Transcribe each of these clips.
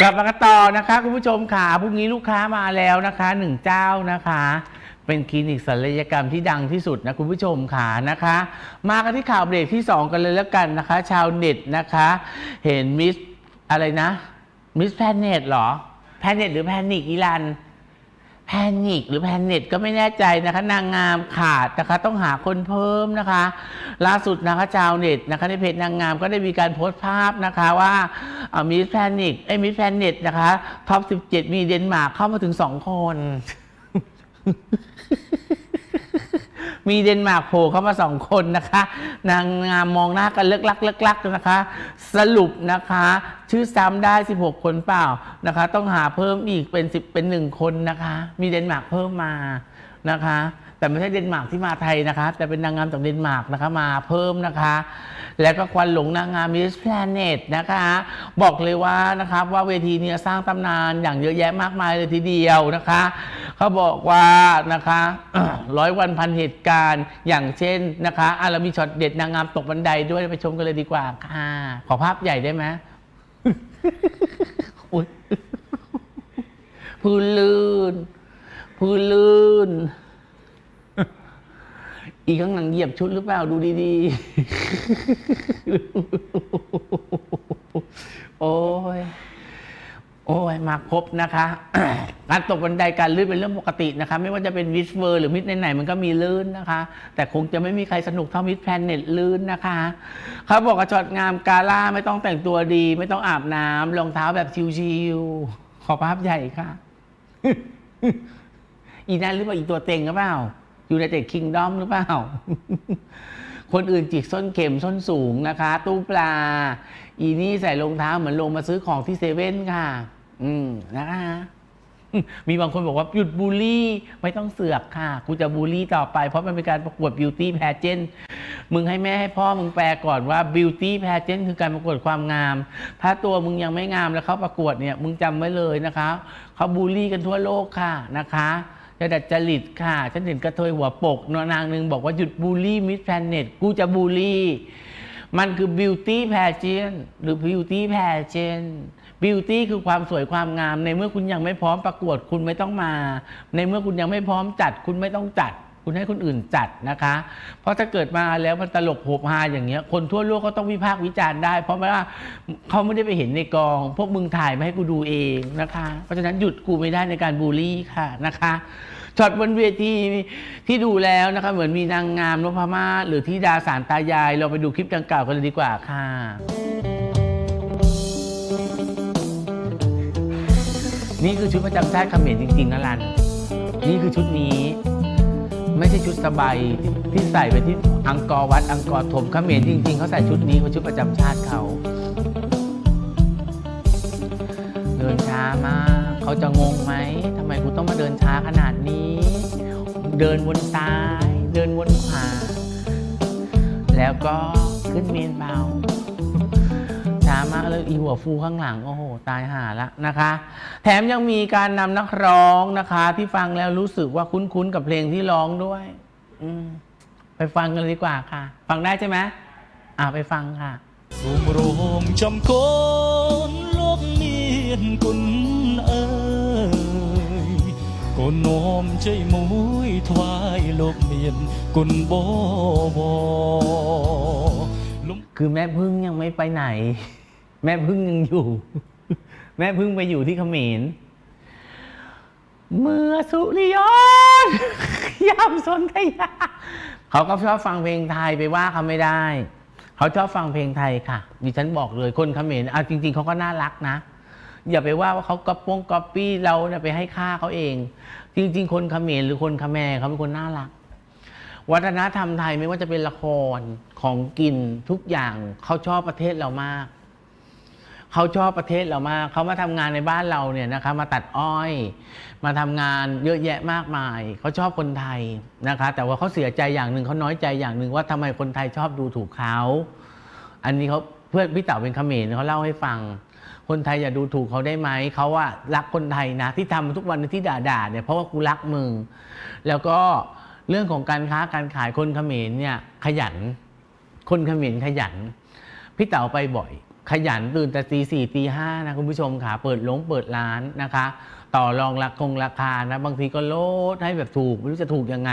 กลับมากันต่อนะคะคุณผู้ชมค่ะพรุ่งนี้ลูกค้ามาแล้วนะคะหนึ่งเจ้านะคะ เป็นคลินิกศัลยกรรมที่ดังที่สุดนะคุณผู้ชมค่ะนะคะ มากันที่ข่าวเบรกที่ 2 กันเลยแล้วกันนะคะ ชาวเน็ตนะคะ เห็นมิสอะไรนะมิสแพนเน็ตหรอแพนเน็ตหรือแพนิกอีลัน แพนิกหรือแพนเน็ตก็ไม่แน่ใจนะคะ นางงามขาดนะคะ ต้องหาคนเพิ่มนะคะ ล่าสุดนะคะชาวเน็ตนะคะในเพจนางงามก็ได้มีการโพสต์ภาพนะคะว่ามิสแพนิกไอ้มิสแพนเน็ตนะคะท็อป 17 มีเดนมาร์กเข้ามาถึง 2 คน มีเดนมาร์กโผล่เข้ามาสองคนนะคะ นางงามมองหน้ากันเลิกลักเลิกลักนะคะ สรุปนะคะ ชื่อซ้ำได้ 16 คนเปล่านะคะ ต้องหาเพิ่มอีกเป็น 10 เป็นหนึ่งคนนะคะ มีเดนมาร์กเพิ่มมานะคะ แต่ไม่ใช่เดนมาร์กที่มาไทยนะคะ แต่เป็นนางงามจากเดนมาร์กนะคะมาเพิ่มนะคะ แล้วก็ควันหลงนางงามมิสแพลเน็ตนะคะ บอกเลยว่านะครับว่าเวทีเนี้สร้างตำนานอย่างเยอะแยะมากมายเลยทีเดียวนะคะ เขาบอกว่านะคะร้อยวันพันเหตุการณ์อย่างเช่นนะคะอะเรามีช็อตเด็ดนางงามตกบันไดด้วยไปชมกันเลยดีกว่าค่ะขอภาพใหญ่ได้ไหมพื้นลื่นพื้นลื่น อีกข้างหลังเหยียบชุดหรือเปล่าดูดีๆ โอ้ย โอ้ย มาครบนะคะ การตกบันไดการลื่นเป็นเรื่องปกตินะคะ ไม่ว่าจะเป็นวิสเวอร์หรือมิดไหนๆมันก็มีลื่นนะคะ แต่คงจะไม่มีใครสนุกเท่ามิดแพนเน็ตลื่นนะคะ เขาบอกกระจอดงามกาล่าไม่ต้องแต่งตัวดี ไม่ต้องอาบน้ำรองเท้าแบบชิวๆขอภาพใหญ่ค่ะ อีนั่นหรือเปล่าอีตัวเต็งหรือเปล่าอ ยู่ในเต็กคิงดอมหรือเปล่า คนอื่นจิกส้นเข็มส้นสูงนะคะ ตู้ปลา อีนี่ใส่รองเท้าเหมือนลงมาซื้อของที่เซเว่นค่ะ อืมนะคะมีบางคนบอกว่าหยุดบูลลี่ ไม่ต้องเสือกค่ะ กูจะบูลลี่ต่อไป เพราะมันเป็นการประกวดบิวตี้แพเจนมึงให้แม่ให้พ่อมึงแปลก่อนว่าบิวตี้แพเจนคือการประกวดความงาม ถ้าตัวมึงยังไม่งามแล้วเขาประกวดเนี่ย มึงจำไว้เลยนะคะ เขาบูลลี่กันทั่วโลกค่ะนะคะ จะดัดจริตค่ะ ฉันเห็นกระเทยหัวปกนางหนึ่งบอกว่าหยุดบูลลี่มิสแพนเน็ตกูจะบูลลี่ มันคือบิวตี้แพช e a นหรือบิวตี้แพช e a นบิวตี้คือความสวยความงาม ในเมื่อคุณยังไม่พร้อมประกวดคุณไม่ต้องมา ในเมื่อคุณยังไม่พร้อมจัดคุณไม่ต้องจัด คุณให้คนอื่นจัดนะคะ เพราะถ้าเกิดมาแล้วมันตลกโหบฮาอย่างเงี้ย คนทั่วโลกก็ต้องวิพากษ์วิจารณ์ได้ เพราะว่าเขาไม่ได้ไปเห็นในกอง พวกมึงถ่ายมาให้กูดูเองนะคะ เพราะฉะนั้นหยุดกูไม่ได้ในการบูลลี่ค่ะนะคะช็อตบนเวทีที่ดูแล้วนะคะ เหมือนมีนางงามนพมาศหรือที่ดาสารตายาย เราไปดูคลิปดังกล่าวกันเลยดีกว่าค่ะนี่คือชุดประจำชาติเขมรจริงๆนะรัน นี่คือชุดนี้ ไม่ใช่ชุดสบายที่ใส่ไปที่อังกอร์วัดอังกอร์ถมเขมรจริง ๆเขาใส่ชุดนี้เป็นชุดประจำชาติเขาเดินช้ามาก เขาจะงงไหมทำไมกูต้องมาเดินช้าขนาดนี้ เดินวนซ้าย เดินวนขวา แล้วก็ขึ้นเมนเบาช้า มากเลยอีหัวฟูข้างหลัง โอ้โห ตายห่าละนะคะ แถมยังมีการนำนักร้องนะคะ ที่ฟังแล้วรู้สึกว่าคุ้นๆกับเพลงที่ร้องด้วย อืมไปฟังกันเลยดีกว่าค่ะ ฟังได้ใช่ไหมอ่าไปฟังค่ะ សូមរងចំកូនលោកមានគុណអើយកូននោមជ័យមួយថ្វាយលោកមានគុណបវរលំ คือแม่พึ่งยังไม่ไปไหน แม่พึ่งยังอยู่ แม่พึ่งไปอยู่ที่เขมรเมื่อสุริยนยามสนธยาเขาก็ชอบฟังเพลงไทยไปว่าเขาไม่ได้ เขาชอบฟังเพลงไทยค่ะ ดิฉันบอกเลยคนเขมรอะจริง ๆเขาก็น่ารักนะ อย่าไปว่าว่าเขาก๊อปปงก๊อปปี้เราเนี่ยไปให้ค่าเขาเอง จริง ๆ คนเขมรหรือคนคแมรเขาเป็นคนน่ารัก วัฒนธรรมไทยไม่ว่าจะเป็นละครของกินทุกอย่างเขาชอบประเทศเรามาก เขาชอบประเทศเรามาก เขามาทำงานในบ้านเราเนี่ยนะคะมาตัดอ้อย มาทำงานเยอะแยะมากมาย เขาชอบคนไทยนะคะ แต่ว่าเขาเสียใจอย่างหนึ่งเขาน้อยใจอย่างหนึ่งว่าทำไมคนไทยชอบดูถูกเขา อันนี้เขาเพื่อนพี่เต๋าเป็นเขมรเขาเล่าให้ฟัง คนไทยอย่าดูถูกเขาได้ไหมเขาว่ารักคนไทยนะ ที่ทำทุกวันที่ด่าๆเนี่ยเพราะว่ากูรักมึงแล้วก็เรื่องของการค้าการขายคนเขมรเนี่ยขยัน คนเขมรขยัน พี่เต๋าไปบ่อย ขยันตื่นแต่ตีสี่ตีห้านะคุณผู้ชมค่ะ เปิดลงเปิดร้านนะคะ ต่อรองราคงราคานะบางทีก็ลดให้แบบถูก ไม่รู้จะถูกยังไง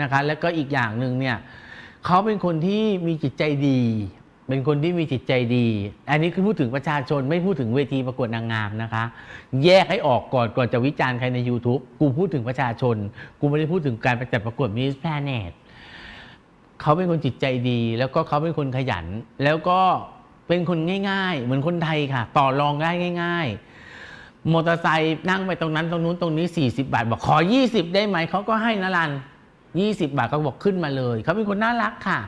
นะคะ แล้วก็อีกอย่างหนึ่งเนี่ยเขาเป็นคนที่มีจิตใจดี เป็นคนที่มีจิตใจดี อันนี้คือพูดถึงประชาชนไม่พูดถึงเวทีประกวดนางงามนะคะ แยกให้ออกก่อนก่อนจะวิจารณ์ใครใน YouTube กูพูดถึงประชาชน กูไม่ได้พูดถึงการประจัดประกวดมิสแพลเนตเขาเป็นคนจิตใจดี แล้วก็เขาเป็นคนขยัน แล้วก็ เป็นคนง่าย ๆ เหมือนคนไทยค่ะ ต่อรองได้ง่าย ๆ มอเตอร์ไซค์นั่งไปตรงนั้นตรงนู้นตรงนี้ 40 บาท บอกขอ 20 ได้ไหม เขาก็ให้นะรัน 20 บาทเขาบอกขึ้นมาเลย เขาเป็นคนน่ารักค่ะ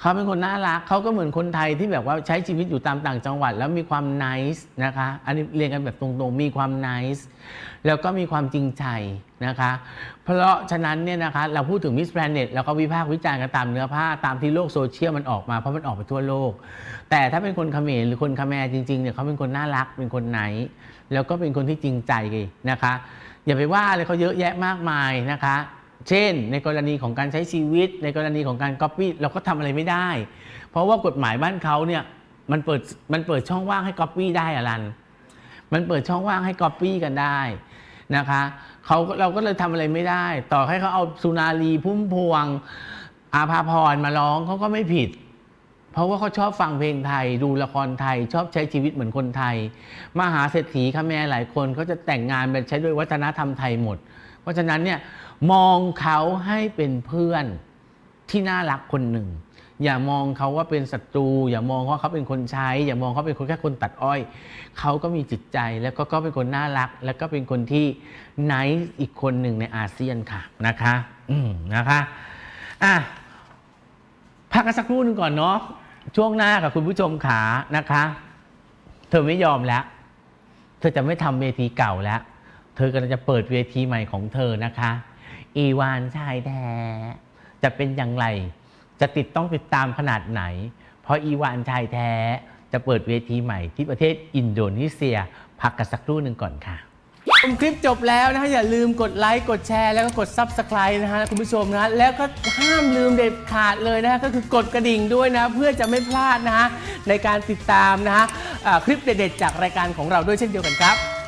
เขาเป็นคนน่ารักเขาก็เหมือนคนไทยที่แบบว่าใช้ชีวิตอยู่ตามต่างจังหวัด แล้วมีความ nice นะคะอันนี้เรียนกันแบบตรงๆมีความ nice แล้วก็มีความจริงใจนะคะ เพราะฉะนั้นเนี่ยนะคะเราพูดถึงมิสแ a รนเน็ตเราก็วิพากษ์วิจารณ์กันตามเนื้อผ้าตามที่โลกโซเชียลมันออกมาเพราะมันออกไปทั่วโลก แต่ถ้าเป็นคนเขมรหรือคนคาแมร์จริงๆเนี่ยเขาเป็นคนน่ารักเป็นคนไหนแล้วก็เป็นคนที่จริงใจนะคะ อย่าไปว่าอะไรเขาเยอะแยะมากมายนะคะ เช่น ในกรณีของการใช้ชีวิต ในกรณีของการก๊อปปี้เราก็ทำอะไรไม่ได้ เพราะว่ากฎหมายบ้านเขาเนี่ยมันเปิดมันเปิดช่องว่างให้ก๊อปปี้ได้อะรันมันเปิดช่องว่างให้ก๊อปปี้กันได้นะคะเขาเราก็เลยทำอะไรไม่ได้ ต่อให้เขาเอาสุนารีพุ่มพวง อาภาพรมาร้องเขาก็ไม่ผิด เพราะว่าเขาชอบฟังเพลงไทย ดูละครไทย ชอบใช้ชีวิตเหมือนคนไทย มหาเศรษฐีคาแม่หลายคนเขาจะแต่งงานแบบใช้ด้วยวัฒนธรรมไทยหมด เพราะฉะนั้นเนี่ย มองเขาให้เป็นเพื่อนที่น่ารักคนหนึ่ง อย่ามองเขาว่าเป็นศัตรู อย่ามองว่าเขาเป็นคนใช้ อย่ามองเขาเป็นคนแค่คนตัดอ้อย เขาก็มีจิตใจแล้วก็ก็เป็นคนน่ารัก แล้วก็เป็นคนที่ไนท์อีกคนหนึ่งในอาเซียนค่ะนะคะอืมนะคะอะพักกันสักครู่หนึงก่อนเนาะช่วงหน้ากับคุณผู้ชมขานะคะ เธอไม่ยอมแล้ว เธอจะไม่ทำเวทีเก่าแล้ว ธอกำลังจะเปิดเวทีใหม่ของเธอนะคะ อีวานชายแท้จะเป็นอย่างไร จะติดต้องติดตามขนาดไหน เพราะอีวานชายแท้จะเปิดเวทีใหม่ที่ประเทศอินโดนีเซีย พักกันสักครู่หนึ่งก่อนค่ะชมคลิปจบแล้วนะฮะอย่าลืมกดไลค์กดแชร์แล้วก็กด Subscribe นะฮะคุณผู้ชมนะแล้วก็ห้ามลืมเด็ดขาดเลยนะฮะก็คือกดกระดิ่งด้วยนะ เพื่อจะไม่พลาดนะฮะในการติดตามนะฮะคลิปเด็ดๆจากรายการของเราด้วยเช่นเดียวกันครับ